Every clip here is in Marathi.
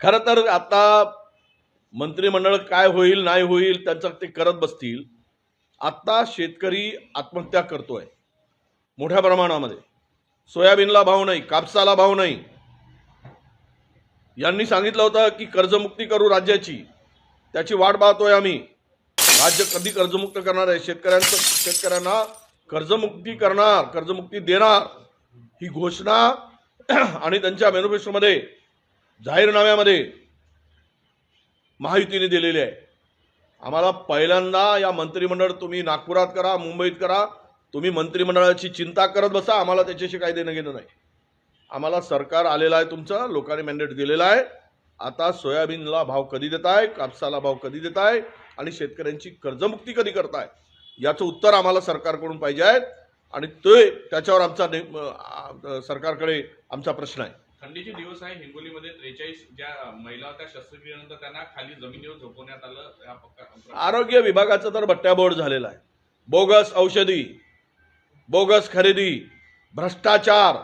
खरं तर आता मंत्रिमंडळ काय होईल नाही होईल त्यांचं ते करत बसतील. आत्ता शेतकरी आत्महत्या करतोय मोठ्या प्रमाणामध्ये. सोयाबीनला भाव नाही कापसाला भाव नाही. यांनी सांगितलं होतं की कर्जमुक्ती करू राज्याची. त्याची वाट पाहतोय आम्ही. राज्य कधी कर्जमुक्त करणार आहे? शेतकऱ्यांचं शेतकऱ्यांना कर्जमुक्ती करणार कर्जमुक्ती देणार ही घोषणा आणि त्यांच्या मॅनिफेस्टोमध्ये जाहीरनाम्यामध्ये महायुतीने दिलेली आहे. आम्हाला पहिल्यांदा या मंत्रिमंडळ तुम्ही नागपुरात करा मुंबईत करा तुम्ही मंत्रिमंडळाची चिंता करत बसा आम्हाला त्याच्याशी काही देणं घेणं नाही. आम्हाला सरकार आलेलं आहे तुमचं लोकांनी मॅन्डेट दिलेला आहे. आता सोयाबीनला भाव कधी देत आहे कापसाला भाव कधी देत आहे आणि शेतकऱ्यांची कर्जमुक्ती कधी करताय याचं उत्तर आम्हाला सरकारकडून पाहिजे आहे. आणि ते त्याच्यावर आमचा सरकारकडे आमचा प्रश्न आहे. थंडीचे दिवस आहे हिंगोलीमध्ये त्रेचाळीस ज्या महिला होत्या शस्त्रक्रियेनंतर त्यांना खाली जमिनीवर झोपवण्यात आलं. आरोग्य विभागाचं तर बट्ट्याबोर्ड झालेला आहे. बोगस औषधी बोगस खरेदी भ्रष्टाचार.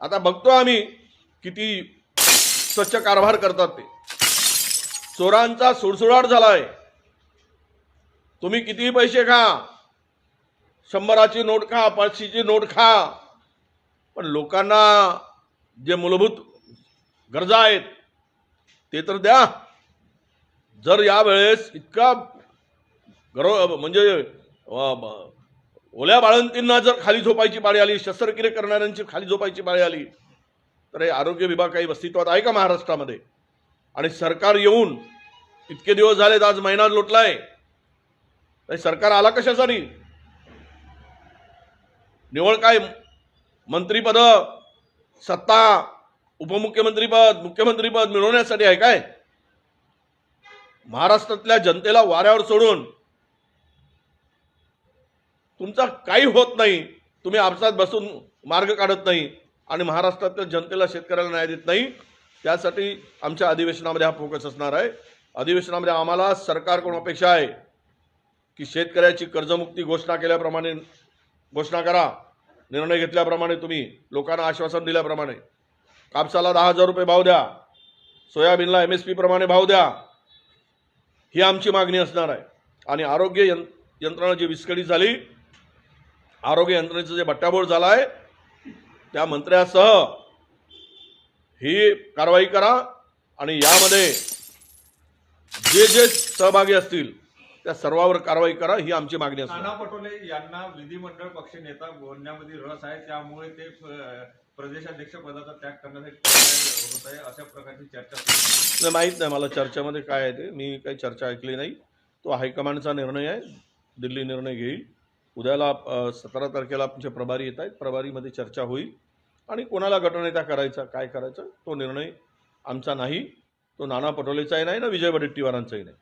आता बघतो आम्ही किती स्वच्छ कारभार करतात ते. चोरांचा सुडसुडाट झालाय. तुम्ही कितीही पैसे खा शंभराची नोट खा पाचशेची नोट खा. पण लोकांना जे मूलभूत गरजा आहेत ते तर द्या. जर यावेळेस इतका गर्व म्हणजे ओल्या बाळंतींना जर खाली झोपायची पाळी आली शस्त्रक्रिया करणाऱ्यांची खाली झोपायची पाळी आली तर हे आरोग्य विभाग काही अस्तित्वात आहे का महाराष्ट्रामध्ये? आणि सरकार येऊन इतके दिवस झालेत आज महिना लोटलाय. सरकार आला कशासाठी? निवड काय? मंत्रीपद सत्ता उपमुख्यमंत्रीपद मुख्यमंत्रीपद मिळवण्यासाठी आहे काय? महाराष्ट्रातल्या जनतेला वाऱ्यावर सोडून तुमचा काही होत नाही. तुम्ही आपसात बसून मार्ग काढत नाही आणि महाराष्ट्रातल्या जनतेला शेतकऱ्याला न्याय देत नाही. त्यासाठी आमच्या अधिवेशनामध्ये हा फोकस असणार आहे. अधिवेशनामध्ये आम्हाला सरकारकडून अपेक्षा आहे की शेतकऱ्याची कर्जमुक्ती घोषणा केल्याप्रमाणे घोषणा करा. निर्णय घेतल्याप्रमाणे तुम्ही लोकांना आश्वासन दिल्याप्रमाणे. कापसाला दहा हजार रुपये भाव द्या. सोयाबीनला एम एस पी प्रमाणे भाव द्या. ही आमची मागणी असणार आहे. आणि आरोग्य यं यंत्रणा जी विस्कळीत झाली आरोग्य यंत्रणेचं जे बट्टाबोळ झाला आहे त्या मंत्र्यासह ही कारवाई करा. आणि यामध्ये जे जे सहभागी असतील त्या सर्वावर कारवाई करा ही आमची मागणी असणार. नाना पटोले यांना विधिमंडळ पक्ष नेता बनण्यामध्ये रस आहे त्यामुळे ते प्रदेशाध्यक्ष पदाचा त्याग करण्यासाठी होत आहे अशा प्रकारची चर्चा. नाही माहीत नाही मला चर्चेमध्ये काय आहे ते. मी काही चर्चा ऐकली नाही. तो हायकमांडचा निर्णय आहे. दिल्ली निर्णय घेईल. उद्याला सतरा तारखेला आमचे प्रभारी येत आहेत. प्रभारीमध्ये चर्चा होईल. आणि कोणाला गटनेता करायचा काय करायचं तो निर्णय आमचा नाही. तो नाना पटोलेचाही नाही ना विजय वडेट्टीवारांचाही नाही.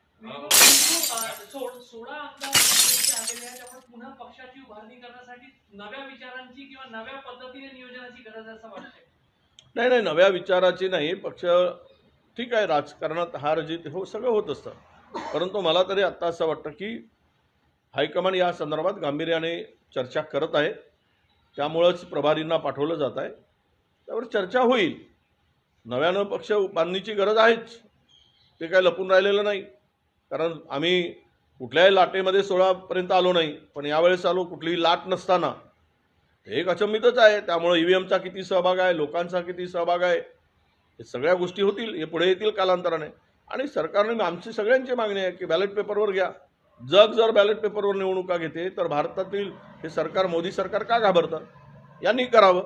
नव्या विचारांची किंवा नव्या पद्धतीने नियोजनाची गरज असं वाटतंय. नाही नाही नव्या विचाराची नाही पक्ष ठीक आहे राजकारणात हार जीत हो सगळं होत असतं. परंतु मला तरी आत्ता असं वाटतं की हायकमांड या संदर्भात गांभीर्याने चर्चा करत आहे. त्यामुळंच प्रभारींना पाठवलं जात आहे. त्यावर चर्चा होईल. नव्यानं पक्ष बांधणीची गरज आहेच. ते काय लपून राहिलेलं नाही. कारण आम्ही कुठल्याही लाटेमध्ये सोळापर्यंत आलो नाही पण यावेळेस आलो कुठलीही लाट नसताना. हे एक अचंबितच आहे. त्यामुळे ईव्हीएमचा किती सहभाग आहे लोकांचा किती सहभाग आहे हे सगळ्या गोष्टी होतील हे पुढे येतील कालांतराने. आणि सरकारने आमची सगळ्यांची मागणी आहे की बॅलेट पेपरवर घ्या. जग जर बॅलेट पेपरवर निवडणुका घेते तर भारतातील हे सरकार मोदी सरकार का घाबरतं? यांनी करावं.